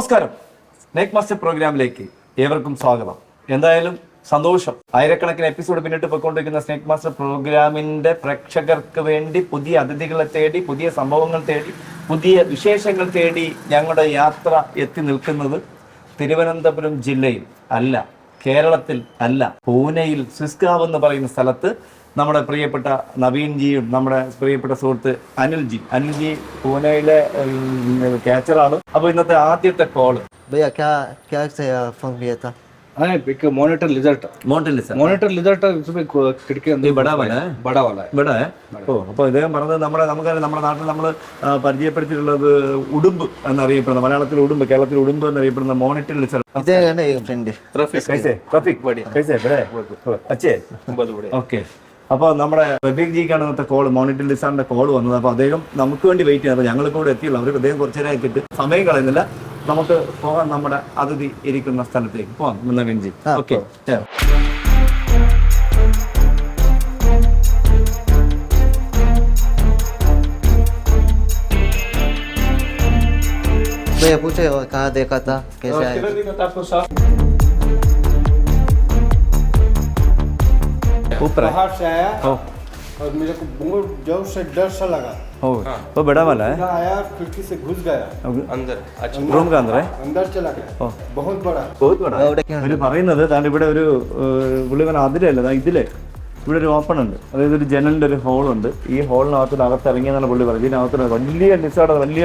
നമസ്കാരം. Neck master പ്രോഗ്രാമിലേക്ക് ഏവർക്കും സ്വാഗതം. എന്തായാലും സന്തോഷം. ആയിരക്കണക്കിന് എപ്പിസോഡ് പിന്നിട്ട് പോയിക്കൊണ്ടിരിക്കുന്ന സ്നേക് മാസ്റ്റർ പ്രോഗ്രാമിന്റെ പ്രേക്ഷകർക്ക് വേണ്ടി പുതിയ അതിഥികളെ തേടി പുതിയ സംഭവങ്ങൾ തേടി പുതിയ വിശേഷങ്ങൾ തേടി ഞങ്ങളുടെ യാത്ര എത്തി നിൽക്കുന്നത് തിരുവനന്തപുരം ജില്ലയിൽ അല്ല കേരളത്തിൽ അല്ല പൂനെയിൽ സ്വിസ്കാവ് എന്ന് പറയുന്ന സ്ഥലത്ത് നമ്മുടെ പ്രിയപ്പെട്ട നവീൻജിയും നമ്മുടെ പ്രിയപ്പെട്ട സുഹൃത്ത് അനിൽജി അനിൽജി പൂനെയിലെ ക്യാച്ചറാണ് അപ്പൊ ഇന്നത്തെ ആദ്യത്തെ കോള് भैया क्या क्या से फोन किया था हाँ एक monitor lizard മോണ്ടല്ലേ sir monitor lizard उसमें को- खिड़की अंदर ये बड़ा वाला है? बड़ा वाला है ഇവിടെ ഓ അപ്പോൾ ഇദ്ദേഹം പറഞ്ഞത് നമ്മുടെ നമുക്കറിയാം നമ്മുടെ നാട്ടിൽ നമ്മൾ പരിചയപ്പെടുത്തിയിട്ടുള്ളത് ഉടുമ്പ് എന്നറിയപ്പെടുന്ന മലയാളത്തിൽ ഉടുമ്പ് കേരളത്തിൽ ഉടുമ്പ് എന്നറിയപ്പെടുന്ന മോണിറ്റർ ലിസർ इधर है ना एक फ्रेंड कैसे रफीक कैसे बड़े अच्छे ഓക്കെ അപ്പോൾ നമ്മുടെ റഫീഖ് ജിക്കാണ് ഇന്നത്തെ കോൾ മോണിറ്റർ ലിസാറിന്റെ കോൾ വന്നത് അപ്പോൾ അദ്ദേഹം നമുക്ക് വേണ്ടി വെയിറ്റ് ചെയ്യുന്നത് ഞങ്ങൾ ഇപ്പോൾ ഇവിടെ എത്തിയുള്ളൂ അവർ അദ്ദേഹം കുറച്ചു നേരം എത്തിയിട്ട് സമയം കളയുന്നില്ല നമുക്ക് പോകാം നമ്മുടെ അതിഥി ഇരിക്കുന്ന സ്ഥലത്തേക്ക് പോകാം നവീൻ ജി ഓക്കെ भैया पूछे और कहाँ देखा था कैसे आया ऊपर है बाहर से आया ओ और मेरे को बहुत जोर से डर सा लगा ओ वो बड़ा वाला है मैं आया खिड़की से घुस गया अंदर अच्छा റൂം का अंदर है अंदर चला गया बहुत बड़ा बहुत बड़ा അവിടെ ഒക്കെ അവര് പറയുന്നത് താണ്ട് ഇവിടെ ഒരു ഏഹ്, പുള്ളി പറഞ്ഞ അതിലല്ല ദാ ഇതിലെ ഇവിടെ ഒരു ഓപ്പൺ ഉണ്ട്. അതായത് ഒരു ജനലിന്റെ ഒരു ഹോളുണ്ട് ഈ ഹോളിനകത്ത് അകത്ത് ഇറങ്ങിയെന്നാണ് പുള്ളി പറഞ്ഞത്. ഇതിനകത്ത് വലിയ ലിസ്റ്റാണ് വലിയ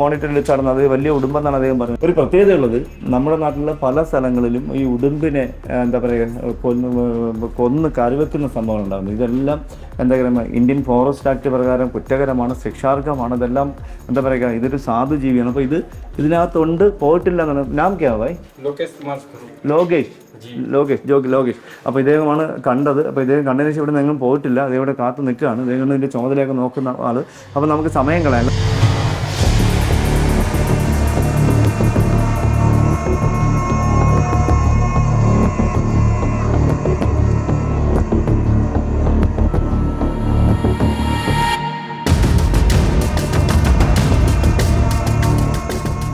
മോണിറ്റർ ലിസ്റ്റാണ് അത് വലിയ ഉടുമ്പെന്നാണ് അദ്ദേഹം പറഞ്ഞത്. ഒരു പ്രത്യേകതയുള്ളത് നമ്മുടെ നാട്ടിലെ പല സ്ഥലങ്ങളിലും ഈ ഉടുമ്പിനെ എന്താ പറയുക കൊന്ന് കൊന്ന് കരുവെക്കുന്ന സംഭവങ്ങൾ ഉണ്ടാകുന്നത് ഇതെല്ലാം എന്താ പറയുക ഇന്ത്യൻ ഫോറസ്റ്റ് ആക്ട് പ്രകാരം കുറ്റകരമാണ് ശിക്ഷാർഹമാണ്. ഇതെല്ലാം എന്താ പറയുക ഇതൊരു സാധു ജീവിയാണ് അപ്പോൾ ഇത് ഇതിനകത്തുണ്ട് പോയിട്ടില്ല എന്നാണ്. നാം ക്യാവായി ലോകേഷ് ലോകേഷ്. ലോകേഷ് ജോഗ് ലോകേഷ്. അപ്പോൾ ഇദ്ദേഹമാണ് കണ്ടത്. അപ്പോൾ ഇദ്ദേഹം കണ്ടതിന് ശേഷം ഇവിടെ നിന്നും പോയിട്ടില്ല. അദ്ദേഹം ഇവിടെ കാത്തു നിൽക്കുകയാണ്. ഇദ്ദേഹം ഇതിന്റെ ചുമതലയൊക്കെ നോക്കുന്ന ആൾ അപ്പോൾ നമുക്ക് സമയം കളയാം.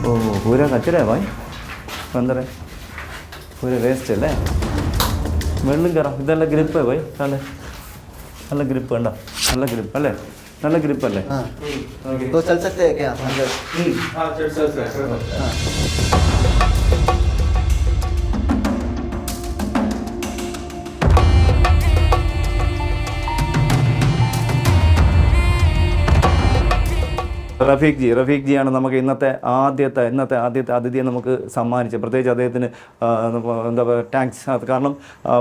ഓ പൂര കച്ചടേ ഭായ്? എന്തറേ പൂര വേസ്റ്റ് അല്ലേ? വെള്ളം കയറാം ഇതെല്ലാം ഗ്രിപ്പ് പോയി. നല്ല നല്ല ഗ്രിപ്പ് ഉണ്ടോ നല്ല ഗ്രിപ്പ് അല്ലേ? നല്ല ഗ്രിപ്പ് അല്ലേ? റഫീഖ് ജി റഫീഖ് ജിയാണ് നമുക്ക് ഇന്നത്തെ ആദ്യത്തെ ഇന്നത്തെ ആദ്യത്തെ അതിഥിയെ നമുക്ക് സമ്മാനിച്ചത്. പ്രത്യേകിച്ച് അദ്ദേഹത്തിന് എന്താ പറയുക ടാങ്ക്സ് അത് കാരണം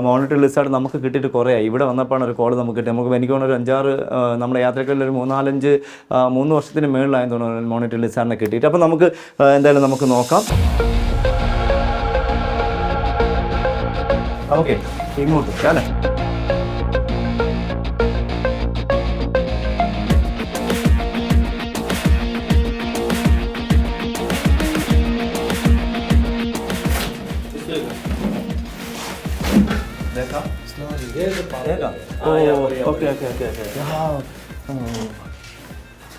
മോണിറ്റർ ലിസ്റ്റായിട്ട് നമുക്ക് കിട്ടിയിട്ട് കുറേ ഇവിടെ വന്നപ്പോഴാണ് ഒരു കോൾ നമുക്ക് കിട്ടിയത്. നമുക്ക് എനിക്ക് തോന്നുന്നു ഒരു അഞ്ചാറ് നമ്മുടെ യാത്രകളിൽ ഒരു മൂന്നാലഞ്ച് മൂന്ന് വർഷത്തിന് മുകളിലായെന്ന് തോന്നുന്നു മോണിറ്റർ ലിസ്റ്റാറിനെ കിട്ടിയിട്ട്. അപ്പോൾ നമുക്ക് എന്തായാലും നമുക്ക് നോക്കാം. ഓക്കെ ഇങ്ങോട്ട്. അല്ലേ? देखा ഓ okay okay okay okay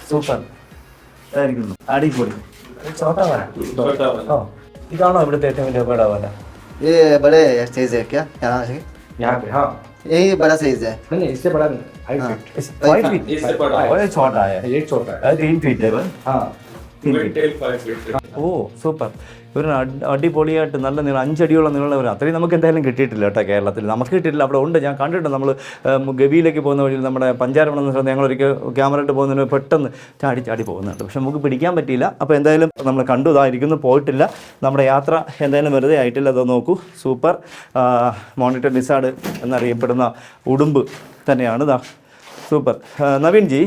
super ആയിരിക്കുന്നു അടിപൊളി ചോട്ടാ വര ഓ ഇതാണോ ഇവിടുത്തെ ഏറ്റവും വലിയ ബേഡാ വല ये बड़े साइज है क्या यहाँ से यहाँ पे हाँ यही बड़ा साइज है नहीं नहीं इससे बड़ा नहीं हाइट हाँ। फिट फाइव फीट इससे बड़ा है बड़े छोटा है ये छोटा है അത് തീൻ ഫീറ്റ് है हाँ ഓ സൂപ്പർ. ഒരു അടിപൊളിയായിട്ട് നല്ല നീളം അഞ്ചടിയോളം നീളമുള്ളവർ അത്രയും നമുക്ക് എന്തായാലും കിട്ടിയിട്ടില്ല കേട്ടോ കേരളത്തിൽ. നമുക്ക് കിട്ടിയിട്ടില്ല അവിടെ ഉണ്ട്. ഞാൻ കണ്ടിട്ടുണ്ട് നമ്മൾ ഗവിയിലേക്ക് പോകുന്ന വഴിയിൽ നമ്മുടെ പഞ്ചാരമണം എന്ന് ഞങ്ങൾ ഒരിക്കൽ ക്യാമറ ഇട്ട് പോകുന്നതിന് പെട്ടെന്ന് ചാടി ചാടി പോകുന്നുണ്ട്. പക്ഷെ നമുക്ക് പിടിക്കാൻ പറ്റിയില്ല. അപ്പോൾ എന്തായാലും നമ്മൾ കണ്ടു ഇതായിരിക്കുന്നു പോയിട്ടില്ല. നമ്മുടെ യാത്ര എന്തായാലും വെറുതെ ആയിട്ടില്ല. അതോ നോക്കൂ സൂപ്പർ. മോണിറ്റർ നിസാഡ് എന്നറിയപ്പെടുന്ന ഉടുമ്പ് തന്നെയാണ്. ഇതാ സൂപ്പർ. നവീൻ ജി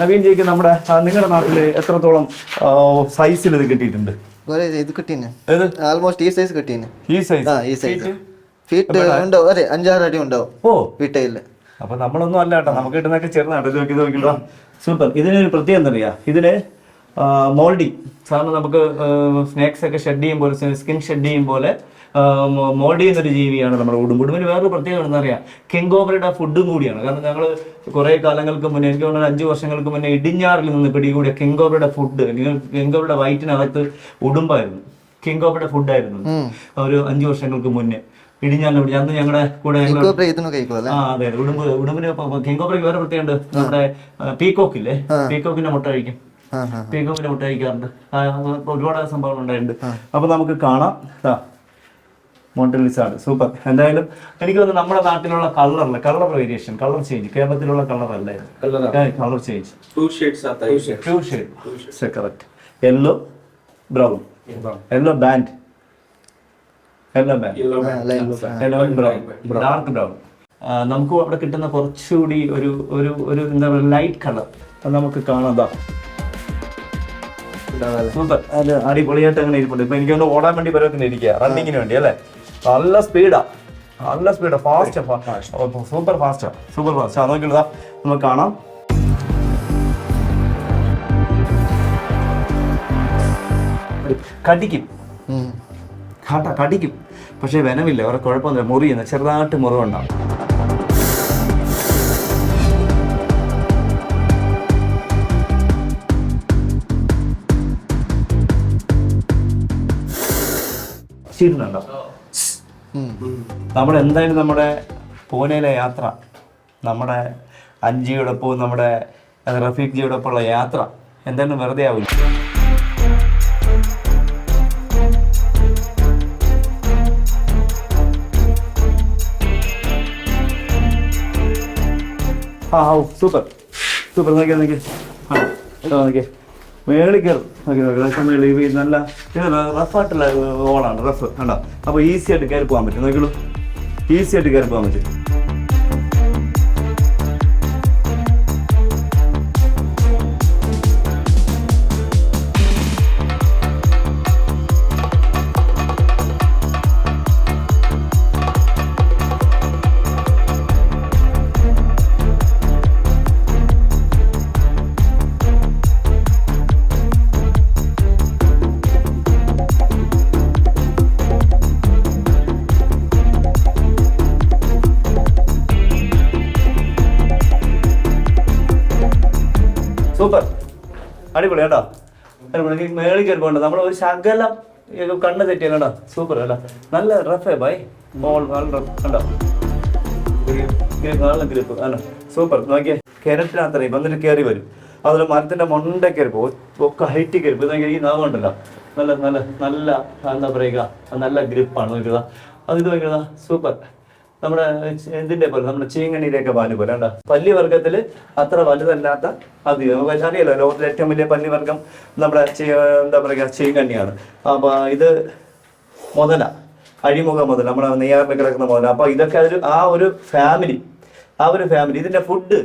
നവീൻ ജിക്ക് നമ്മുടെ നിങ്ങളുടെ നാട്ടിൽ എത്രത്തോളം സൈസിൽ ഇത് കിട്ടിയിട്ടുണ്ട്? बड़े ഇത് കിട്ടീന്. ഏത്? ആൾമോസ്റ്റ് ഈ സൈസ് കിട്ടീന്. ഈ സൈസ് ഈ സൈസ് ഫീറ്റ് ഉണ്ടാവും അതെ അഞ്ചാറ് അടി ഉണ്ടാവും ഓ. വീട്ടയിൽ അപ്പൊ നമ്മളൊന്നും അല്ല കേട്ടോ. നമുക്ക് കിട്ടുന്ന ചെറുതാണ്. ഇത് നോക്കി നോക്കിട്ടോ സൂപ്പർ. ഇതിനൊരു പ്രത്യേകം എന്തറിയാ ഇതിന് മോൾഡി. സാധാരണ നമുക്ക് സ്നാക്സ് ഒക്കെ ഷെഡ് ചെയ്യും പോലെ സ്കിൻ ഷെഡ് ചെയ്യും പോലെ മോൾഡി എന്നൊരു ജീവിയാണ് നമ്മുടെ ഉടുമ്പ്. ഉടുമ്പിന് വേറൊരു പ്രത്യേകത എന്താ അറിയാം കെങ്കോബറയുടെ ഫുഡും കൂടിയാണ്. കാരണം ഞങ്ങൾ കുറേ കാലങ്ങൾക്ക് മുന്നേ എനിക്ക് തോന്നുന്നത് അഞ്ച് വർഷങ്ങൾക്ക് മുന്നേ ഇടിഞ്ഞാറിൽ നിന്ന് പിടികൂടിയ കെങ്കോബറയുടെ ഫുഡ് കെങ്കോബറയുടെ വയറ്റിനകത്ത് ഉടുമ്പായിരുന്നു. കിങ് കോബ്രയുടെ ഫുഡായിരുന്നു ഒരു അഞ്ചു വർഷങ്ങൾക്ക് മുന്നേ. ഇടിഞ്ഞാണ് അന്ന് ഞങ്ങളുടെ കൂടെ ആ അതെ ഉടുമ്പ് ഉടുമ്പിന് കിങ് കോബ്രയ്ക്ക് വേറെ പ്രത്യേകമുണ്ട് നമ്മുടെ പീക്കോക്കില്ലേ? പീക്കോക്കിന്റെ പീകോക്കിന്റെ മുട്ട കഴിക്കും. പീകോക്കിന്റെ മുട്ട കഴിക്കാറുണ്ട്. ഒരുപാട് സംഭവങ്ങൾ ഉണ്ടായിട്ടുണ്ട് അപ്പൊ നമുക്ക് കാണാം. മോണ്ടലിസാർഡ് സൂപ്പർ എന്തായാലും എനിക്ക് തോന്നുന്നു നമ്മുടെ നാട്ടിലുള്ള കളറിൽ കളർ വേരിയേഷൻ കളർ ചേഞ്ച് കേരളത്തിലുള്ള കളർ അല്ലേ? Colour change to two shade correct yellow brown yellow band yellow band brown dark brown നമുക്ക് അവിടെ കിട്ടുന്ന കുറച്ചുകൂടി ഒരു ഒരു ഒരു എന്താ പറയുക ലൈറ്റ് കളർ അത് നമുക്ക് കാണാം. സൂപ്പർ അടിപൊളിയായിട്ട് അങ്ങനെ ഇരിപ്പുണ്ട്. ഇപ്പൊ എനിക്കൊന്ന് ഓടാൻ വേണ്ടി പരവത്തിന് ഇരിക്കുക റണ്ണിങ്ങിന് വേണ്ടി അല്ലേ? നല്ല സ്പീഡാ നല്ല സ്പീഡാ ഫാസ്റ്റ് സൂപ്പർ ഫാസ്റ്റാ സൂപ്പർ ഫാസ്റ്റ് നോക്കിയുള്ളതാ നമുക്ക് കാണാം. കടിക്കും. കാട്ടാ കാട്ട കടിക്കും. പക്ഷേ വെനമില്ല വേറെ കുഴപ്പമൊന്നുമില്ല. മുറിയുന്ന ചെറുതായിട്ട് മുറിവുണ്ടാവും. ചീരുന്നുണ്ടോ. നമ്മൾ എന്തായാലും നമ്മുടെ പൂനെയിലെ യാത്ര നമ്മുടെ അഞ്ചിയോടൊപ്പവും നമ്മുടെ റഫീഖ് ജിയോടൊപ്പമുള്ള യാത്ര എന്തായാലും വെറുതെ ആവില്ല. ആ സൂപ്പർ. സൂപ്പർ നോക്കിയാൽ നോക്കി ആ നോക്കിയേ. മേളിൽ കയറും നോക്കി നോക്കി റഫ് മേളിൽ നല്ല റഫായിട്ടുള്ള ഓളാണ് റഫ് കണ്ടോ? അപ്പോൾ ഈസി ആയിട്ട് കയറി പോകാൻ പറ്റും. നോക്കിയുള്ളൂ ഈസി ആയിട്ട് കയറി പോകാൻ പറ്റും. അടിപൊളി കേട്ടോ. അടിപൊളി. മേളിൽ പോകണ്ട. നമ്മൾ ഒരു ശകലം കണ്ണ് തെറ്റിയാൽ കേട്ടോ സൂപ്പർ കേട്ടോ. നല്ല റഫേ ബൈ ഓൾ റഫ് കണ്ടോ? നല്ല ഗ്രിപ്പ് അല്ല സൂപ്പർ നോക്കിയേ. കിണറ്റിനകത്ത് വന്നിട്ട് കയറി വരും. അതുപോലെ മരത്തിന്റെ മൊണ്ട കയറി പോകും. ഒക്കെ ഹൈറ്റ് കയറി പോകും. ഈ നാവുണ്ടല്ലോ നല്ല നല്ല നല്ല എന്താ പറയുക നല്ല ഗ്രിപ്പാണ് നോക്കിയതാ. അത് ഇത് നോക്കിയതാ. സൂപ്പർ നമ്മുടെ എന്തിന്റെ പോലെ നമ്മുടെ ചീങ്ങണിയിലേക്ക് പാൽ പോലെ പല്ലി വർഗത്തിൽ അത്ര വലുതല്ലാത്ത അത് നമുക്ക് അറിയാലോ ലോകത്തിലെ ഏറ്റവും വലിയ പല്ലി വർഗം നമ്മുടെ എന്താ പറയുക ചീങ്കണ്ണിയാണ് അപ്പൊ ഇത് മുതല അഴിമുഖ മുതല നമ്മുടെ നെയ്യാറിൽ കിടക്കുന്ന മുതല. അപ്പൊ ഇതൊക്കെ ഒരു ആ ഒരു ഫാമിലി ആ ഒരു ഫാമിലി ഇതിന്റെ ഫുഡ്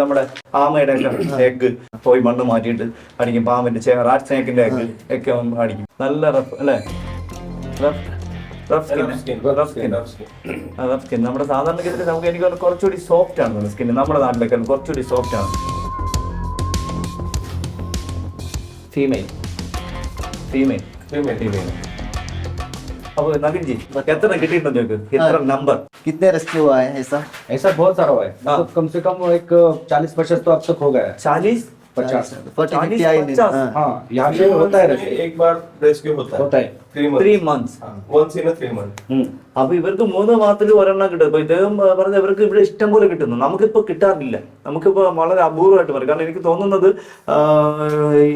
നമ്മുടെ ആമയുടെ എഗ്ഗ് പോയി മണ്ണ് മാറ്റിയിട്ട് അടിക്കും. പാമ്പിന്റെ റാറ്റ് സ്നേക്കിന്റെ എഗ്ഗ് ഒക്കെ അടിക്കും നല്ല റഫ് അല്ലേ? Rough Rough skin rough skin rough skin നമ്മുടെ സാധാരണഗതിയിൽ നമുക്ക് എനിക്ക് തോന്നുന്നു കുറച്ചുകൂടി സോഫ്റ്റ് ആണ് സ്കിൻ നമ്മുടെ നാട്ടിലൊക്കെ കുറച്ചുകൂടി സോഫ്റ്റ് ആണ് ഫീമെയിൽ ഫീമെയിൽ Female. ഫീമെയിൽ അപ്പൊ നവീൻജി എത്ര കിട്ടിയിട്ടുണ്ടോ ചോദിക്ക് എത്ര നമ്പർ कितने रेस्क्यू हुआ है ऐसा ऐसा बहुत सारा हुआ है मतलब कम से कम एक चालीस पचास तो अब तक हो गया है चालीस पचास फोर्टी चालीस, फिफ्टी आई पचास। हाँ हाँ यहाँ पे होता है rescue। एक बार रेस्क्यू होता है होता है three three month months once in three month അപ്പൊ ഇവർക്ക് മൂന്ന് മാസത്തിൽ ഒരെണ്ണം കിട്ടും ഇപ്പൊ ഇദ്ദേഹം ആ, പറഞ്ഞ ഇവർക്ക് ഇവിടെ ഇഷ്ടം പോലെ കിട്ടുന്നു നമുക്കിപ്പോ കിട്ടാറില്ല നമുക്കിപ്പോ വളരെ അപൂർവമായിട്ട് വരും കാരണം എനിക്ക് തോന്നുന്നത് ആ,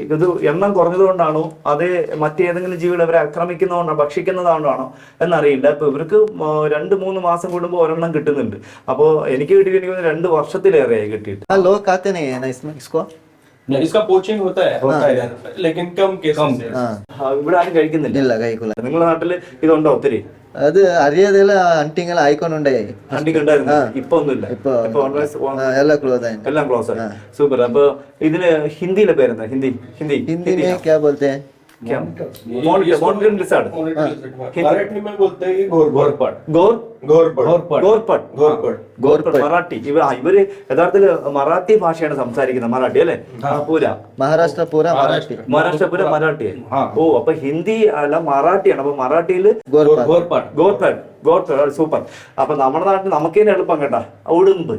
ഇത് എണ്ണം കുറഞ്ഞത് കൊണ്ടാണോ അതേ മറ്റേതെങ്കിലും ജീവികൾ അവരെ ആക്രമിക്കുന്നതുകൊണ്ടാണോ ഭക്ഷിക്കുന്നതുകൊണ്ടാണോ എന്നറിയില്ല ഇപ്പൊ ഇവർക്ക് ആ, രണ്ട് മൂന്ന് മാസം കൂടുമ്പോൾ ഒരെണ്ണം കിട്ടുന്നുണ്ട് അപ്പോൾ എനിക്ക് കിട്ടിയിട്ട് എനിക്ക് തോന്നുന്നു രണ്ട് വർഷത്തിലേറെയായി കിട്ടിയിട്ട് हाँ लोग इसका पोचिंग होता है होता है लेकिन कम केसेस ഇവിടെ ആരും കഴിക്കുന്നില്ല. ഇല്ല കഴിക്കില്ല നിങ്ങളുടെ നാട്ടിൽ ഇതുണ്ടോ ഒത്തിരി? അത് അറിയാതെല്ല ഹണ്ടിങ് ആയിക്കൊണ്ടുണ്ടായി ഹണ്ടിങ് ഉണ്ടായിരുന്നു. ഇപ്പൊ ഒന്നുമില്ല. ഇപ്പൊ എല്ലാം ക്ലോസ് ആയി. എല്ലാം ക്ലോസ് ആയി. സൂപ്പർ അപ്പൊ ഇതിന് ഹിന്ദിയിലെ പേരെന്താ? ഹിന്ദി ഹിന്ദി ഹിന്ദി ക്യാ ബോൾത്തെ क्या? Monitor- monitoring lizard. मराठी में बोलते हैं घोर घोरपट ഗോർ घोरपट ഗോർപട്ട് घोरपट ഗോർപട്ട് മറാഠി ഇവർ ആ, ഇവര് യഥാർത്ഥത്തിൽ മറാഠി ഭാഷയാണ് സംസാരിക്കുന്നത് മറാഠി അല്ലേ ആ, പൂര महाराष्ट्र पूरा मराठी മഹാരാഷ്ട്ര പൂര മറാഠി ആ. ഓ അപ്പൊ ഹിന്ദി അല്ല മറാഠിയാണ് അപ്പൊ മറാഠിയില് गोरपा घोरपट ഗോർപട്ട് ഗോർപട്ട് സൂപ്പർ അപ്പൊ നമ്മുടെ നാട്ടിൽ നമുക്ക് തന്നെ എളുപ്പം കേട്ടാ ഉടുമ്പ്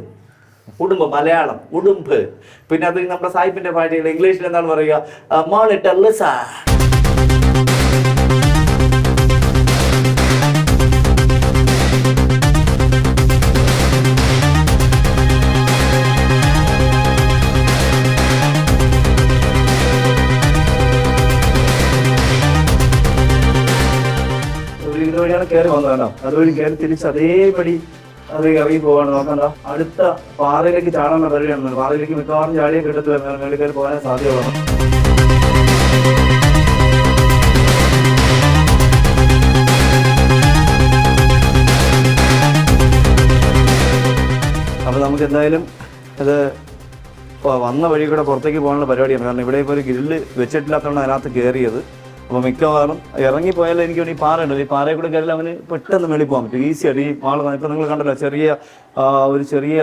ഉടുമ്പ് മലയാളം ഉടുമ്പ് പിന്നെ അത് നമ്മുടെ സാഹിബിന്റെ ഭാഷയിൽ ഇംഗ്ലീഷിൽ എന്താണ് പറയുക മോണിറ്റർ ലിസ വന്നതാണോ അതുവഴി കയറി തിരിച്ച് അതേപടി അത് ഇറങ്ങി പോവാണ്. നോക്കണ്ട. അടുത്ത പാറയിലേക്ക് ചാടാനുള്ള പരിപാടിയാണ്. പാറയിലേക്ക് മിക്കവാറും ചാടിയെ കിട്ടത്തു വരുന്ന മേളിൽ കയറി പോകാൻ സാധ്യമാണ് അപ്പോൾ നമുക്ക് എന്തായാലും അത് വന്ന വഴി കൂടെ പുറത്തേക്ക് പോകാനുള്ള പരിപാടിയാണ്. കാരണം ഇവിടെ ഇപ്പോൾ ഒരു ഗ്രില്ല് വെച്ചിട്ടില്ലാത്തതുകൊണ്ട് അതിനകത്ത് കയറിയത്. അപ്പോൾ മിക്കവാറും ഇറങ്ങിപ്പോയാലും എനിക്ക് ഈ പാറ ഉണ്ടല്ലോ. ഈ പാറയിൽ കൂടെ കയറിയാൽ അവന് പെട്ടെന്ന് മേളിൽ പോകാൻ പറ്റും. ഈസിയായിട്ട് ഈ മാള ഇപ്പം നിങ്ങൾ കണ്ടല്ലോ ചെറിയ ഒരു ചെറിയ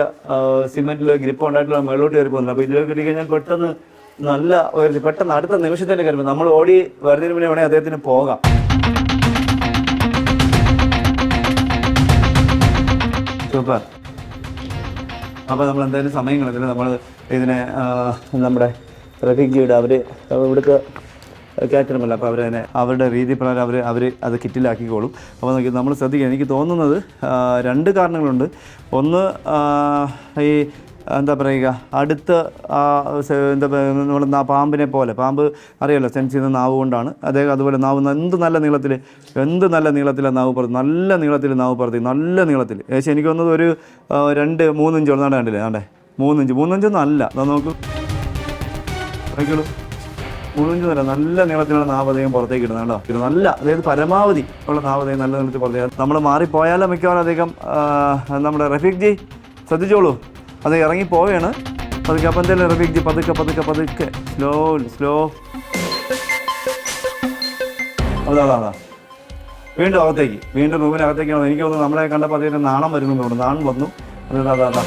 സിമെന്റിൽ ഗ്രിപ്പ് ഉണ്ടായിട്ടുള്ള മേളോട്ട് കയറി പോകുന്നില്ല അപ്പോൾ ഇതിലേക്ക് കിട്ടി കഴിഞ്ഞാൽ പെട്ടെന്ന് നല്ല ഉയർത്തി പെട്ടെന്ന് അടുത്ത നിമിഷത്തിൽ കയറി. നമ്മൾ ഓടി വരുന്നതിന് മുന്നേ വേണേ അദ്ദേഹത്തിന് പോകാം. സൂപ്പർ. അപ്പോൾ നമ്മൾ എന്തായാലും സമയം കളഞ്ഞില്ല. നമ്മൾ ഇതിനെ നമ്മുടെ ട്രഫിക് ഗീഡ് അവർ ഇവിടുത്തെ കയറ്റണമല്ല അപ്പോൾ അവരതിനെ അവരുടെ രീതി പ്രകാരം അവർ അവർ അത് കിറ്റിലാക്കിക്കോളും. അപ്പോൾ നോക്കി നമ്മൾ ശ്രദ്ധിക്കുക എനിക്ക് തോന്നുന്നത് രണ്ട് കാരണങ്ങളുണ്ട്. ഒന്ന് ഈ എന്താ പറയുക അടുത്ത എന്താ പറയുക പാമ്പിനെ പോലെ. പാമ്പ് അറിയാമല്ലോ സെൻസ് ചെയ്യുന്ന നാവ് കൊണ്ടാണ്. അദ്ദേഹം അതുപോലെ നാവ് എന്ത് നല്ല നീളത്തിൽ എന്ത് നല്ല നീളത്തിലാണ് നാവ് പറത്തി നല്ല നീളത്തിൽ നാവ് പറത്തി നല്ല നീളത്തിൽ ഏകദേശം എനിക്ക് തോന്നുന്നത് ഒരു രണ്ട് മൂന്നിഞ്ച് ഉള്ളതാണ് കണ്ടില്ലേ ആണ്ടേ മൂന്നിഞ്ച് മൂന്നിഞ്ചൊന്നും അല്ല. അതാ നോക്കൂ. നോക്കിയോളൂ മൂന്നിഞ്ച് നല്ല നീളത്തിലുള്ള നാവതയും പുറത്തേക്ക് ഇടുന്നത് കേട്ടോ ഇത് നല്ല അതായത് പരമാവധി ഉള്ള നാവതയും നല്ല നീളത്തിൽ പുറത്തേക്ക് നമ്മൾ മാറിപ്പോയാലും മിക്കവാറും അദ്ദേഹം നമ്മുടെ റഫീഖ് ജി ശ്രദ്ധിച്ചോളൂ. അത് ഇറങ്ങി പോവുകയാണ്. പതുക്കെ അപ്പം എന്തായാലും റഫീഖ് ജി പതുക്കെ പതുക്കെ പതുക്കെ. സ്ലോ സ്ലോ അതാ അതാ വീണ്ടും അകത്തേക്ക് വീണ്ടും റൂമിനകത്തേക്ക് വന്നു. എനിക്ക് തോന്നുന്നു നമ്മളെ കണ്ടപ്പോൾ അദ്ദേഹം നാണം വരുന്നു നാണം വന്നു. അതാ അതാ.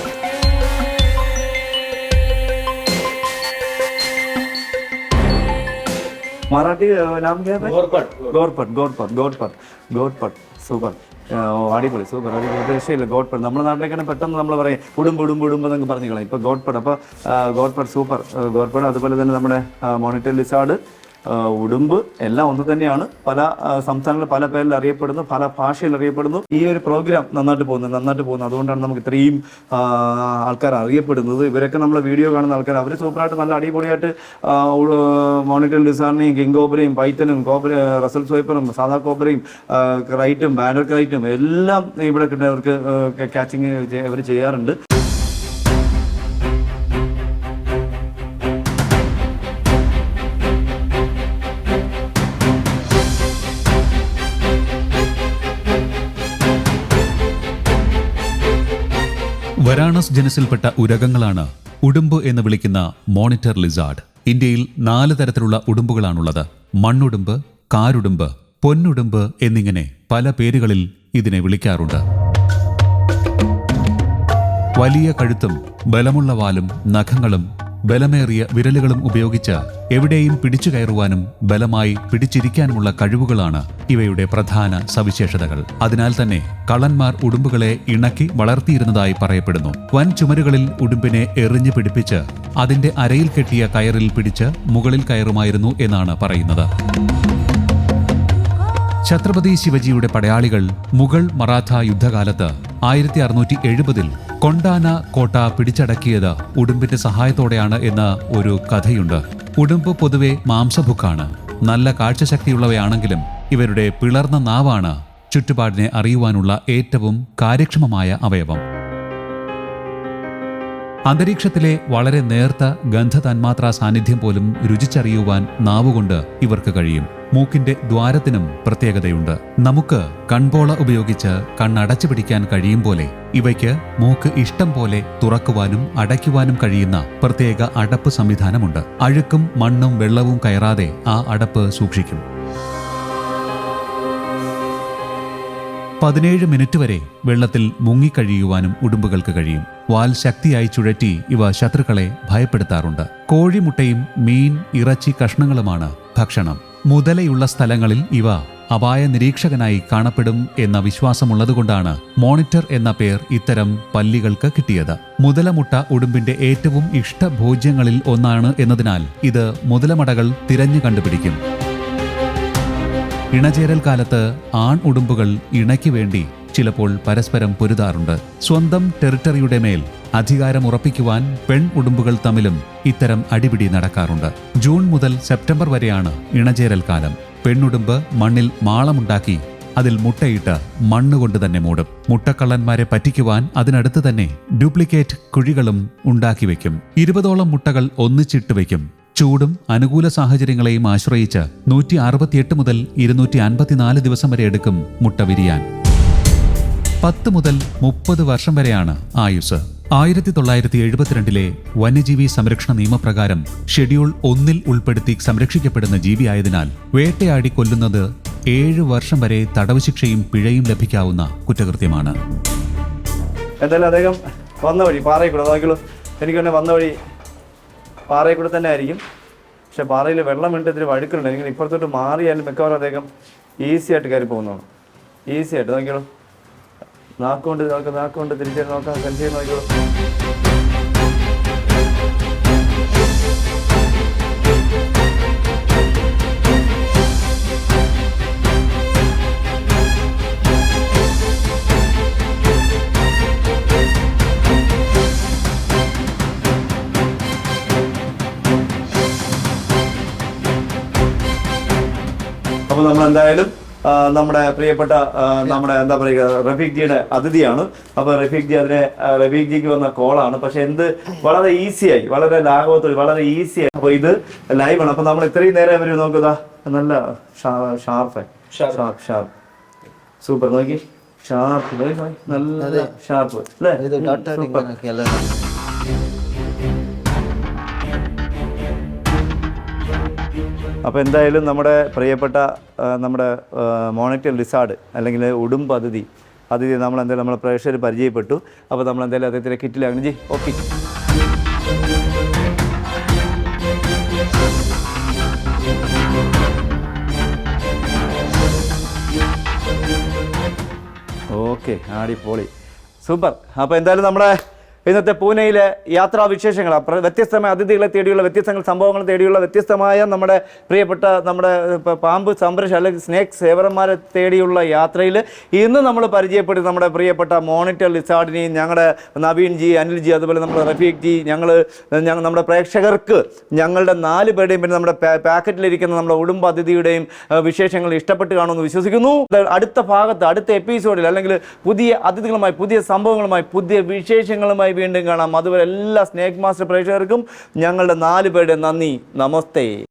मराठी अ, नाम क्या है गोरपट ഗോർപട്ട് ഗോർപട്ട് ഗോർപട്ട് ഗോർപട്ട് സൂപ്പർ ഓ അടിപൊളി സൂപ്പർ അടിപൊളി ഒരു രക്ഷയില്ല ഗോഡ്പട്ട് നമ്മുടെ നാട്ടിലേക്കാണ് പെട്ടെന്ന് നമ്മൾ പറയും ഉടുമ്പ് ഉടുമ്പ് ഉടുമ്പ് എന്നൊക്കെ പറഞ്ഞു കളയും ഇപ്പോൾ ഗോഡ്പട്ട് അപ്പോൾ ഗോഡ്പട്ട് സൂപ്പർ ഗോഡ്പട്ട് അതുപോലെ തന്നെ നമ്മുടെ മോണിറ്റർ ലിസാർഡ് ഉടുമ്പ് എല്ലാം ഒന്ന് തന്നെയാണ്. പല സംസ്ഥാനങ്ങളിൽ പല പേരിൽ അറിയപ്പെടുന്നു പല ഭാഷയിൽ അറിയപ്പെടുന്നു. ഈ ഒരു പ്രോഗ്രാം നന്നായിട്ട് പോകുന്നത് നന്നായിട്ട് പോകുന്നു. അതുകൊണ്ടാണ് നമുക്ക് ഇത്രയും ആൾക്കാർ അറിയപ്പെടുന്നത്. ഇവരൊക്കെ നമ്മൾ വീഡിയോ കാണുന്ന ആൾക്കാർ അവർ സൂപ്പറായിട്ട് നല്ല അടിപൊളിയായിട്ട് മോണിറ്റർ ഡിസാറിനെയും കിങ് പൈത്തനും കോബ്ര റസൽ സ്വൈപ്പറും സാധാ കോബ്രയും റൈറ്റും ബാനർ റൈറ്റും എല്ലാം ഇവിടെ കിട്ടുന്നവർക്ക് ക്യാച്ചിങ് അവർ ചെയ്യാറുണ്ട്. വരാണസ് ജനസിൽപ്പെട്ട ഉരകങ്ങളാണ് ഉടുമ്പ് എന്ന് വിളിക്കുന്ന മോണിറ്റർ ലിസാർഡ്. ഇന്ത്യയിൽ നാല് തരത്തിലുള്ള ഉടുമ്പുകളാണുള്ളത്. മണ്ണുടുമ്പ് കാരുടുമ്പ് പൊന്നുടുമ്പ് എന്നിങ്ങനെ പല പേരുകളിൽ ഇതിനെ വിളിക്കാറുണ്ട്. വലിയ കഴുത്തും ബലമുള്ള വാലും നഖങ്ങളും ബലമേറിയ വിരലുകളും ഉപയോഗിച്ച് എവിടെയും പിടിച്ചു കയറുവാനും ബലമായി പിടിച്ചിരിക്കാനുമുള്ള കഴിവുകളാണ് ഇവയുടെ പ്രധാന സവിശേഷതകൾ. അതിനാൽ തന്നെ കള്ളന്മാർ ഉടുമ്പുകളെ ഇണക്കി വളർത്തിയിരുന്നതായി പറയപ്പെടുന്നു. വൻ ചുമരുകളിൽ ഉടുമ്പിനെ എറിഞ്ഞു പിടിപ്പിച്ച് അതിന്റെ അരയിൽ കെട്ടിയ കയറിൽ പിടിച്ച് മുകളിൽ കയറുമായിരുന്നു എന്നാണ് പറയുന്നത്. ഛത്രപതി ശിവജിയുടെ പടയാളികൾ മുഗൾ മറാഠ യുദ്ധകാലത്ത് ആയിരത്തി അറുന്നൂറ്റി എഴുപതിൽ കൊണ്ടാന കോട്ട പിടിച്ചടക്കിയത് ഉടുമ്പിന്റെ സഹായത്തോടെയാണ് എന്ന ഒരു കഥയുണ്ട്. ഉടുമ്പ് പൊതുവെ മാംസഭുക്കാണ്. നല്ല കാഴ്ചശക്തിയുള്ളവയാണെങ്കിലും ഇവരുടെ പിളർന്ന നാവാണ് ചുറ്റുപാടിനെ അറിയുവാനുള്ള ഏറ്റവും കാര്യക്ഷമമായ അവയവം. അന്തരീക്ഷത്തിലെ വളരെ നേർത്ത ഗന്ധതന്മാത്രാ സാന്നിധ്യം പോലും രുചിച്ചറിയുവാൻ നാവുകൊണ്ട് ഇവർക്ക് കഴിയും. മൂക്കിന്റെ ദ്വാരത്തിനും പ്രത്യേകതയുണ്ട്. നമുക്ക് കൺപോള ഉപയോഗിച്ച് കണ്ണടച്ചു പിടിക്കാൻ കഴിയും പോലെ ഇവയ്ക്ക് മൂക്ക് ഇഷ്ടം പോലെ തുറക്കുവാനും അടയ്ക്കുവാനും കഴിയുന്ന പ്രത്യേക അടപ്പ് സംവിധാനമുണ്ട്. അഴുക്കും മണ്ണും വെള്ളവും കയറാതെ ആ അടപ്പ് സൂക്ഷിക്കും. പതിനേഴ് മിനിറ്റ് വരെ വെള്ളത്തിൽ മുങ്ങിക്കഴിയുവാനും ഉടുമ്പുകൾക്ക് കഴിയും. വാൽ ശക്തിയായി ചുഴറ്റി ഇവ ശത്രുക്കളെ ഭയപ്പെടുത്താറുണ്ട്. കോഴിമുട്ടയും മീൻ ഇറച്ചി കഷ്ണങ്ങളുമാണ് ഭക്ഷണം. മുതലയുള്ള സ്ഥലങ്ങളിൽ ഇവ അപായ നിരീക്ഷകനായി കാണപ്പെടും എന്ന വിശ്വാസമുള്ളതുകൊണ്ടാണ് മോണിറ്റർ എന്ന പേർ ഇത്തരം പല്ലികൾക്ക് കിട്ടിയത്. മുതലമുട്ട ഉടുമ്പിന്റെ ഏറ്റവും ഇഷ്ടഭോജ്യങ്ങളിൽ ഒന്നാണ് എന്നതിനാൽ ഇത് മുതലമടകൾ തിരഞ്ഞു കണ്ടുപിടിക്കും. ഇണചേരൽ കാലത്ത് ആൺ ഉടുമ്പുകൾ ഇണയ്ക്ക് വേണ്ടി ചിലപ്പോൾ പരസ്പരം പൊരുതാറുണ്ട്. സ്വന്തം ടെറിട്ടറിയുടെ മേൽ അധികാരം ഉറപ്പിക്കുവാൻ പെൺ ഉടുമ്പുകൾ തമ്മിലും ഇത്തരം അടിപിടി നടക്കാറുണ്ട്. ജൂൺ മുതൽ സെപ്റ്റംബർ വരെയാണ് ഇണചേരൽ കാലം. പെണ്ണുടുമ്പ് മണ്ണിൽ മാളമുണ്ടാക്കി അതിൽ മുട്ടയിട്ട് മണ്ണുകൊണ്ട് തന്നെ മൂടും. മുട്ടക്കള്ളന്മാരെ പറ്റിക്കുവാൻ അതിനടുത്ത് തന്നെ ഡ്യൂപ്ലിക്കേറ്റ് കുഴികളും ഉണ്ടാക്കി വയ്ക്കും ഇരുപതോളം മുട്ടകൾ ഒന്നിച്ചിട്ട് വയ്ക്കും ചൂടും അനുകൂല സാഹചര്യങ്ങളെയും ആശ്രയിച്ച് നൂറ്റി അറുപത്തിയെട്ട് മുതൽ ഇരുന്നൂറ്റി അൻപത്തിനാല് ദിവസം വരെ എടുക്കും മുട്ട വിരിയാൻ. പത്ത് മുതൽ മുപ്പത് വർഷം വരെയാണ് ആയുസ്. ആയിരത്തി തൊള്ളായിരത്തി എഴുപത്തിരണ്ടിലെ വന്യജീവി സംരക്ഷണ നിയമപ്രകാരം ഷെഡ്യൂൾ ഒന്നിൽ ഉൾപ്പെടുത്തി സംരക്ഷിക്കപ്പെടുന്ന ജീവിയായതിനാൽ വേട്ടയാടി കൊല്ലുന്നത് ഏഴ് വർഷം വരെ തടവ് ശിക്ഷയും പിഴയും ലഭിക്കാവുന്ന കുറ്റകൃത്യമാണ്. എന്തായാലും അദ്ദേഹം വന്ന വഴി പാറയിൽ നോക്കിയുള്ളൂ എനിക്ക് തന്നെ വന്ന വഴി പാറയിൽ തന്നെ ആയിരിക്കും. പക്ഷെ പാറയിൽ വെള്ളം വീണിട്ട് ഇതിൽ വഴുക്കുന്നുണ്ട് എനിക്ക് ഇപ്പുറത്തോട്ട് മാറിയാലും മിക്കവാറും അദ്ദേഹം ഈസി ആയിട്ട് കയറി പോകുന്നതാണ് ഈസി ആയിട്ട് നോക്കിയോളൂ നാക്കുകൊണ്ട് നോക്കാം നാക്കുകൊണ്ട് തിരിച്ചു നോക്കാം കഞ്ചി നോക്കിയോ അപ്പോൾ നമ്മൾ എന്തായാലും നമ്മുടെ പ്രിയപ്പെട്ട നമ്മുടെ എന്താ പറയുക റഫീഖ് ജിയുടെ അതിഥിയാണ്. അപ്പൊ റഫീഖ് ജി അതിനെ റഫീഖ് ജിക്ക് വന്ന കോളാണ്. പക്ഷെ എന്ത് വളരെ ഈസിയായി വളരെ ലാഘവത്തോടെ വളരെ ഈസിയായി. അപ്പൊ ഇത് ലൈവ് ആണ് അപ്പൊ നമ്മൾ ഇത്രയും നേരം അവർ നോക്കുക നല്ല ഷാർപ്പായി. ഷാർപ്പ്. ഷാർപ്പ്. സൂപ്പർ. നോക്കി. ഷാർപ്പ്. നല്ല ഷാർപ്പ്. അല്ലേ? ಇದು അപ്പോൾ എന്തായാലും നമ്മുടെ പ്രിയപ്പെട്ട നമ്മുടെ മോണിറ്റൽ റിസാർഡ് അല്ലെങ്കിൽ ഉടും പദ്ധതി അതിഥി നമ്മൾ എന്തായാലും നമ്മളെ പ്രേക്ഷകർ പരിചയപ്പെട്ടു. അപ്പോൾ നമ്മൾ എന്തായാലും അദ്ദേഹത്തിന്റെ കിറ്റിലാണ് ജി ഓക്കെ. ഓക്കെ ആടിപ്പോളി സൂപ്പർ. അപ്പോൾ എന്തായാലും നമ്മുടെ ഇന്നത്തെ പൂനെയിലെ യാത്രാ വിശേഷങ്ങൾ വ്യത്യസ്തമായ അതിഥികളെ തേടിയുള്ള വ്യത്യസ്തങ്ങൾ സംഭവങ്ങൾ തേടിയുള്ള വ്യത്യസ്തമായ നമ്മുടെ പ്രിയപ്പെട്ട നമ്മുടെ പാമ്പ് സംരക്ഷ അല്ലെങ്കിൽ സ്നേക്ക് സേവറന്മാരെ തേടിയുള്ള യാത്രയിൽ ഇന്ന് നമ്മൾ പരിചയപ്പെടുത്തി നമ്മുടെ പ്രിയപ്പെട്ട മോണിറ്റർ ലിസാർഡിനെയും ഞങ്ങളുടെ നവീൻ ജി അനിൽ ജി അതുപോലെ നമ്മുടെ റഫീഖ് ജി ഞങ്ങൾ നമ്മുടെ പ്രേക്ഷകർക്ക് ഞങ്ങളുടെ നാല് പേരുടെയും പിന്നെ നമ്മുടെ പാക്കറ്റിലിരിക്കുന്ന നമ്മുടെ കുടുംബ അതിഥിയുടെയും വിശേഷങ്ങൾ ഇഷ്ടപ്പെട്ട് കാണുമെന്ന് വിശ്വസിക്കുന്നു. അടുത്ത ഭാഗത്ത് അടുത്ത എപ്പിസോഡിൽ അല്ലെങ്കിൽ പുതിയ അതിഥികളുമായി പുതിയ സംഭവങ്ങളുമായി പുതിയ വിശേഷങ്ങളുമായി വീണ്ടും കാണാം. അതുവരെ എല്ലാ സ്നേക് മാസ്റ്റർ പ്രേക്ഷകർക്കും ഞങ്ങളുടെ നാല് പേരുടെ നന്ദി. നമസ്തേ.